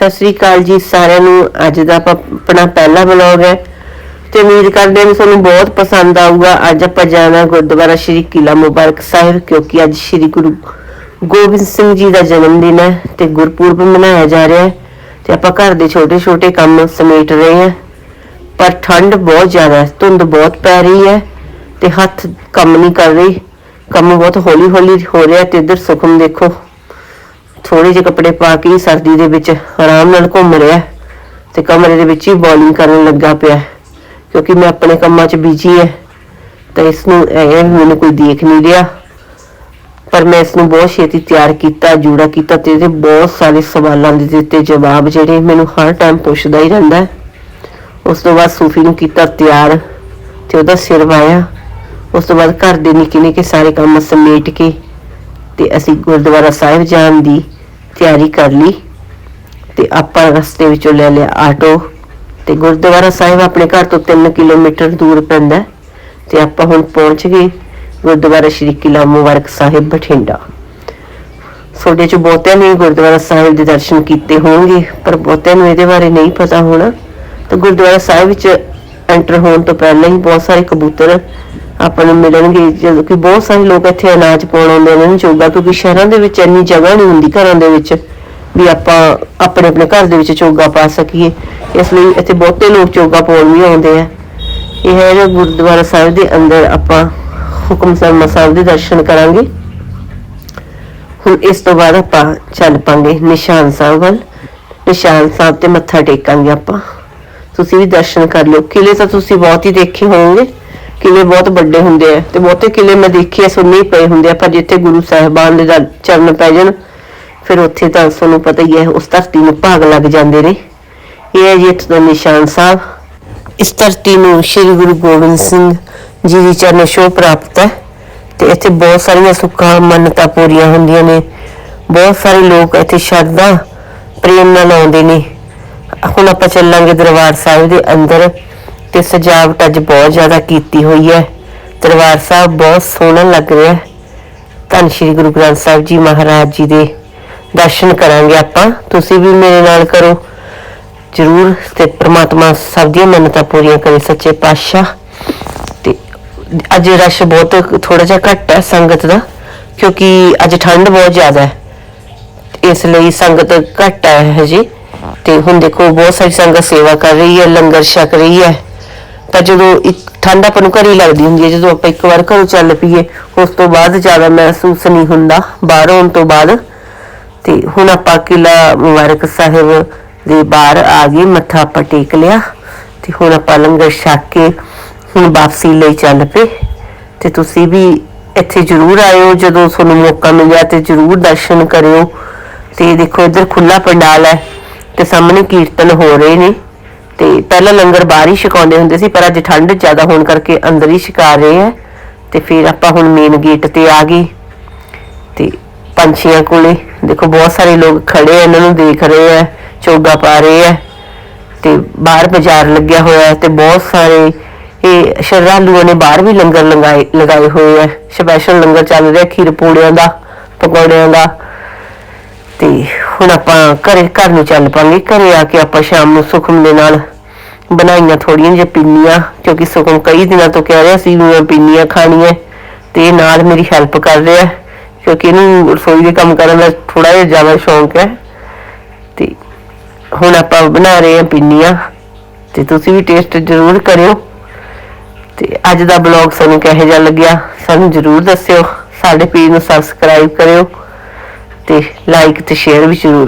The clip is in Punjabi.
ਸਤਿ ਸ੍ਰੀ ਅਕਾਲ ਜੀ ਸਾਰਿਆਂ ਨੂੰ। ਅੱਜ ਦਾ ਆਪਾਂ ਆਪਣਾ ਪਹਿਲਾ ਵਲੌਗ ਹੈ। ਤੇ ਉਮੀਦ ਕਰਦੇ ਹਾਂ ਕਿ ਤੁਹਾਨੂੰ ਬਹੁਤ ਪਸੰਦ ਆਊਗਾ। ਅੱਜ ਆਪਾਂ ਜਾਣਾ ਗੁਰਦੁਆਰਾ ਸ਼੍ਰੀ ਕਿਲਾ ਮੁਬਾਰਕ ਸਾਹਿਬ, ਕਿਉਂਕਿ ਅੱਜ ਸ਼੍ਰੀ ਗੁਰੂ ਗੋਬਿੰਦ ਸਿੰਘ ਜੀ ਦਾ ਜਨਮ ਦਿਨ ਹੈ ਤੇ ਗੁਰਪੁਰਬ ਮਨਾਇਆ ਜਾ ਰਿਹਾ ਹੈ। ਤੇ ਆਪਾਂ ਘਰ ਦੇ ਛੋਟੇ-ਛੋਟੇ ਕੰਮ ਸਮੇਟ ਰਹੇ ਹਾਂ। ਪਰ ਠੰਡ ਬਹੁਤ ਜ਼ਿਆਦਾ ਹੈ, ਧੁੰਦ ਬਹੁਤ ਪੈ ਰਹੀ ਹੈ ਤੇ ਹੱਥ ਕੰਮ ਨਹੀਂ ਕਰ ਰਹੀ। ਕੰਮ ਬਹੁਤ ਹੌਲੀ-ਹੌਲੀ ਹੋ ਰਿਹਾ ਤੇ ਇੱਧਰ ਸੁਖਮ ਦੇਖੋ। ਥੋੜੇ ਜਿਹੇ ਕੱਪੜੇ ਪਾ ਕੇ ਹੀ ਸਰਦੀ ਦੇ ਵਿੱਚ ਆਰਾਮ ਨਾਲ ਘੁੰਮ ਰਿਹਾ ਹੈ ਤੇ ਕਮਰੇ ਦੇ ਵਿੱਚ ਹੀ ਬੋਲਿੰਗ ਕਰਨ ਲੱਗਾ ਪਿਆ ਕਿਉਂਕਿ ਮੈਂ ਆਪਣੇ ਕੰਮਾਂ 'ਚ ਬਿਜ਼ੀ ਹੈ, ਤਾਂ ਇਸ ਨੂੰ ਇਹ ਵੀ ਮੈਨੂੰ ਕੋਈ ਦੇਖ ਨਹੀਂ ਰਿਹਾ। ਪਰ ਮੈਂ ਇਸ ਨੂੰ ਬਹੁਤ ਛੇਤੀ ਤਿਆਰ ਕੀਤਾ, ਜੂੜਾ ਕੀਤਾ ਤੇ ਇਹਦੇ ਬਹੁਤ ਸਾਰੇ ਸਵਾਲਾਂ ਦੇ ਦਿੱਤੇ, ਜਵਾਬ ਜਿਹੜੇ ਮੈਨੂੰ ਹਰ ਟਾਈਮ ਪੁੱਛਦਾ ਹੀ ਰਹਿੰਦਾ ਉਸ ਤੋਂ ਬਾਅਦ ਸੂਫੀ ਨੂੰ ਕੀਤਾ ਤਿਆਰ ਤੇ ਉਹਦਾ ਸਿਰ ਵਾਇਆ ਉਸ ਤੋਂ ਬਾਅਦ ਘਰ ਦੇ ਨਿੱਕੇ ਨਿੱਕੇ ਸਾਰੇ ਕੰਮ ਸਮੇਟ ਕੇ ਤੇ ਅਸੀਂ ਗੁਰਦੁਆਰਾ ਸਾਹਿਬ ਜਾਣ ਦੀ ਤਿਆਰੀ ਕਰ ਲਈ ਤੇ ਆਪਾਂ ਰਸਤੇ ਵਿੱਚੋਂ ਲੈ ਲਿਆ ਆਟੋ ਤੇ ਗੁਰਦੁਆਰਾ ਸਾਹਿਬ ਆਪਣੇ ਘਰ ਤੋਂ 3 ਕਿਲੋਮੀਟਰ ਦੂਰ ਪੈਂਦਾ ਤੇ ਆਪਾਂ ਹੁਣ ਪਹੁੰਚ ਗਏ ਗੁਰਦੁਆਰਾ ਸ਼੍ਰੀ ਕਿਲਾ ਮੁਬਾਰਕ ਸਾਹਿਬ ਬਠਿੰਡਾ। ਤੁਹਾਡੇ ਚ ਬਹੁਤਿਆਂ ਨੇ ਗੁਰਦੁਆਰਾ ਸਾਹਿਬ ਦੇ ਦਰਸ਼ਨ ਕੀਤੇ ਹੋਣਗੇ, ਪਰ ਬਹੁਤਿਆਂ ਨੂੰ ਇਹਦੇ ਬਾਰੇ ਨਹੀਂ ਪਤਾ ਹੋਣਾ। ਤਾਂ ਗੁਰਦੁਆਰਾ ਸਾਹਿਬ ਵਿੱਚ ਐਂਟਰ ਹੋਣ ਤੋਂ ਪਹਿਲਾਂ ਹੀ ਬਹੁਤ ਸਾਰੇ ਕਬੂਤਰ ਆਪਾਂ ਨੂੰ ਮਿਲਣਗੇ। ਜਦੋਂ ਕਿ ਬਹੁਤ ਸਾਰੇ ਲੋਕ ਇੱਥੇ ਅਨਾਜ ਪਾਉਣ ਆਉਂਦੇ ਨੇ ਚੋਗਾ ਕਿਉਂਕਿ ਸ਼ਹਿਰਾਂ ਦੇ ਵਿੱਚ ਇੰਨੀ ਜਗ੍ਹਾ ਨਹੀਂ ਹੁੰਦੀ ਘਰਾਂ ਦੇ ਵਿੱਚ ਵੀ ਆਪਾਂ ਆਪਣੇ ਆਪਣੇ ਘਰ ਦੇ ਵਿੱਚ ਚੋਗਾ ਪਾ ਸਕੀਏ। ਇਸ ਲਈ ਇੱਥੇ ਬਹੁਤੇ ਲੋਕ ਚੋਗਾ ਪਾਉਣ ਵੀ ਆਉਂਦੇ ਆ। ਇਹ ਹੈ ਜੋ ਗੁਰਦੁਆਰਾ ਸਾਹਿਬ ਦੇ ਅੰਦਰ ਆਪਾਂ ਹੁਕਮ ਸਾਹਿਬ ਦੇ ਦਰਸ਼ਨ ਕਰਾਂਗੇ। ਹੁਣ ਇਸ ਤੋਂ ਬਾਅਦ ਆਪਾਂ ਚੱਲ ਪਾਂਗੇ ਨਿਸ਼ਾਨ ਸਾਹਿਬ ਵੱਲ। ਨਿਸ਼ਾਨ ਸਾਹਿਬ ਤੇ ਮੱਥਾ ਟੇਕਾਂਗੇ ਆਪਾਂ। ਤੁਸੀਂ ਵੀ ਦਰਸ਼ਨ ਕਰ ਲਿਓ। ਕਿਲੇ ਤਾਂ ਤੁਸੀਂ ਬਹੁਤ ਹੀ ਦੇਖੇ ਹੋਵੋਗੇ। ਕਿਲੇ ਬਹੁਤ ਵੱਡੇ ਹੁੰਦੇ ਆ ਤੇ ਬਹੁਤੇ ਕਿਲੇ ਮੈਂ ਦੇਖੇ ਆ ਹੀ ਪਏ ਹੁੰਦੇ ਆ, ਪਰ ਜਿੱਥੇ ਗੁਰੂ ਸਾਹਿਬਾਨ ਦੇ ਦਰ- ਚਰਨ ਪੈ ਜਾਣ, ਫਿਰ ਉੱਥੇ ਤਾਂ ਤੁਹਾਨੂੰ ਪਤਾ ਹੀ ਹੈ, ਉਸ ਧਰਤੀ ਨੂੰ ਭਾਗ ਲੱਗ ਜਾਂਦੇ ਨੇ। ਇਹ ਹੈ ਜੀ ਇੱਥੋਂ ਦਾ ਨਿਸ਼ਾਨ ਸਾਹਿਬ। ਇਸ ਧਰਤੀ ਨੂੰ ਸ੍ਰੀ ਗੁਰੂ ਗੋਬਿੰਦ ਸਿੰਘ ਜੀ ਦੀ ਚਰਨ ਛੋਹ ਪ੍ਰਾਪਤ ਹੈ ਤੇ ਇੱਥੇ ਬਹੁਤ ਸਾਰੀਆਂ ਸੁੱਖਾਂ, ਮੰਨਤਾਂ ਪੂਰੀਆਂ ਹੁੰਦੀਆਂ ਨੇ। ਬਹੁਤ ਸਾਰੇ ਲੋਕ ਇੱਥੇ ਸ਼ਰਧਾ, ਪ੍ਰੇਮ ਨਾਲ ਆਉਂਦੇ ਨੇ। ਹੁਣ ਆਪਾਂ ਚੱਲਾਂਗੇ ਦਰਬਾਰ ਸਾਹਿਬ ਦੇ ਅੰਦਰ। ਤੇ ਸਜਾਵਟ ਅੱਜ ਬਹੁਤ ਜ਼ਿਆਦਾ ਕੀਤੀ ਹੋਈ ਹੈ। ਦਰਬਾਰ ਸਾਹਿਬ ਬਹੁਤ ਸੋਹਣਾ ਲੱਗ ਰਿਹਾ ਹੈ। ਧੰਨ ਸ਼੍ਰੀ ਗੁਰੂ ਗ੍ਰੰਥ ਸਾਹਿਬ ਜੀ ਮਹਾਰਾਜ ਜੀ ਦੇ ਦਰਸ਼ਨ ਕਰਾਂਗੇ ਆਪਾਂ। ਤੁਸੀਂ ਵੀ ਮੇਰੇ ਨਾਲ ਕਰੋ। ਜ਼ਰੂਰ ਤੇ ਪ੍ਰਮਾਤਮਾ ਸਭ ਦੀਆਂ ਮੰਨਤਾਂ ਪੂਰੀਆਂ ਕਰੇ ਸੱਚੇ ਪਾਤਸ਼ਾਹ। ਤੇ ਅੱਜ ਰਸ਼ ਬਹੁਤ ਥੋੜਾ ਜਿਹਾ ਘੱਟ ਹੈ ਸੰਗਤ ਦਾ, ਕਿਉਂਕਿ ਅੱਜ ਠੰਡ ਬਹੁਤ ਜ਼ਿਆਦਾ ਹੈ। ਇਸ ਲਈ ਸੰਗਤ ਘੱਟ ਹੈ ਹਜੇ। ਤੇ ਹੁਣ ਦੇਖੋ, ਬਹੁਤ ਸਾਰੀ ਸੰਗਤ ਸੇਵਾ ਕਰ ਰਹੀ ਹੈ, ਲੰਗਰ ਛਕ ਰਹੀ ਹੈ। ਤਾਂ ਜਦੋਂ ਇੱਕ ਠੰਡ ਆਪਾਂ ਨੂੰ ਘਰੀ ਲੱਗਦੀ ਹੁੰਦੀ ਹੈ, ਜਦੋਂ ਆਪਾਂ ਇੱਕ ਵਾਰ ਘਰੋਂ ਚੱਲ ਪਈਏ, ਉਸ ਤੋਂ ਬਾਅਦ ਜ਼ਿਆਦਾ ਮਹਿਸੂਸ ਨਹੀਂ ਹੁੰਦਾ, ਬਾਹਰ ਆਉਣ ਤੋਂ ਬਾਅਦ। ਤੇ ਹੁਣ ਆਪਾਂ ਕਿਲਾ ਮੁਬਾਰਕ ਸਾਹਿਬ ਦੇ ਬਾਹਰ ਆ ਗਏ, ਮੱਥਾ ਆਪਾਂ ਟੇਕ ਲਿਆ। ਤੇ ਹੁਣ ਆਪਾਂ ਲੰਗਰ ਛਕ ਕੇ ਹੁਣ ਵਾਪਸੀ ਲਈ ਚੱਲ ਪਏ। ਤੇ ਤੁਸੀਂ ਵੀ ਇੱਥੇ ਜ਼ਰੂਰ ਆਇਓ, ਜਦੋਂ ਤੁਹਾਨੂੰ ਮੌਕਾ ਮਿਲਿਆ ਤੇ ਜ਼ਰੂਰ ਦਰਸ਼ਨ ਕਰਿਓ। ਤੇ ਦੇਖੋ, ਇੱਧਰ ਖੁੱਲਾ ਪੰਡਾਲ ਹੈ ਤੇ ਸਾਹਮਣੇ ਕੀਰਤਨ ਹੋ ਰਹੇ ਨੇ। ਤੇ ਪਹਿਲਾਂ ਲੰਗਰ ਬਾਹਰ ਹੀ ਛਕਾਉਂਦੇ ਹੁੰਦੇ ਸੀ, ਪਰ ਅੱਜ ਠੰਡ ਜ਼ਿਆਦਾ ਹੋਣ ਕਰਕੇ ਅੰਦਰ ਹੀ ਛਕਾ ਰਹੇ ਹੈ ਤੇ ਫਿਰ ਆਪਾਂ ਹੁਣ ਮੇਨ ਗੇਟ ਤੇ ਆ ਗਏ। ਤੇ ਪੰਛੀਆਂ ਕੋਲੇ ਦੇਖੋ, ਬਹੁਤ ਸਾਰੇ ਲੋਕ ਖੜੇ ਆ, ਇਹਨਾਂ ਨੂੰ ਦੇਖ ਰਹੇ ਆ, ਚੋਗਾ ਪਾ ਰਹੇ ਆ। ਤੇ ਬਾਹਰ ਬਾਜ਼ਾਰ ਲੱਗਿਆ ਹੋਇਆ ਹੈ ਤੇ ਬਹੁਤ ਸਾਰੇ ਇਹ ਸ਼ਰਧਾਲੂਆਂ ਨੇ ਬਾਹਰ ਵੀ ਲੰਗਰ ਲਗਾਏ ਲਗਾਏ ਹੋਏ ਆ। ਸਪੈਸ਼ਲ ਲੰਗਰ ਚੱਲ ਰਿਹਾ ਖੀਰ ਪੂੜਿਆਂ ਦਾ, ਪਕੌੜਿਆਂ ਦਾ। ਤੇ ਹੁਣ ਆਪਾਂ ਘਰੇ ਘਰ ਨੂੰ ਚੱਲ ਪਾਂਗੇ। ਘਰੇ ਆ ਕੇ ਆਪਾਂ ਸ਼ਾਮ ਨੂੰ ਸੁਖਮ ਦੇ ਨਾਲ ਬਣਾਈਆਂ ਥੋੜੀਆਂ ਜਿਹੀਆਂ ਪਿੰਨੀਆਂ, ਕਿਉਂਕਿ ਸੁਖਮ ਕਈ ਦਿਨਾਂ ਤੋਂ ਕਹਿ ਰਿਹਾ ਸੀ ਵੀ ਮੈਂ ਪਿੰਨੀਆਂ ਖਾਣੀਆਂ ਤੇ ਇਹ ਨਾਲ ਮੇਰੀ ਹੈਲਪ ਕਰ ਰਿਹਾ, ਕਿਉਂਕਿ ਇਹਨੂੰ ਰਸੋਈ ਦੇ ਕੰਮ ਕਰਨ ਦਾ ਥੋੜਾ ਜਿਹਾ ਜ਼ਿਆਦਾ ਸ਼ੌਂਕ ਹੈ। ਤੇ ਹੁਣ ਆਪਾਂ ਬਣਾ ਰਹੇ ਹਾਂ ਪਿੰਨੀਆਂ, ਤੇ ਤੁਸੀਂ ਵੀ ਟੇਸਟ ਜ਼ਰੂਰ ਕਰਿਓ। ਤੇ ਅੱਜ ਦਾ ਬਲੌਗ ਸਾਨੂੰ ਕਿਹੋ ਜਿਹਾ ਲੱਗਿਆ, ਸਾਨੂੰ ਜ਼ਰੂਰ ਦੱਸਿਓ, ਸਾਡੇ ਪੇਜ ਨੂੰ ਸਬਸਕ੍ਰਾਈਬ ਕਰਿਓ। ਤੇ ਲਾਈਕ ਤੇ ਸ਼ੇਅਰ ਵੀ ਜ਼ਰੂਰ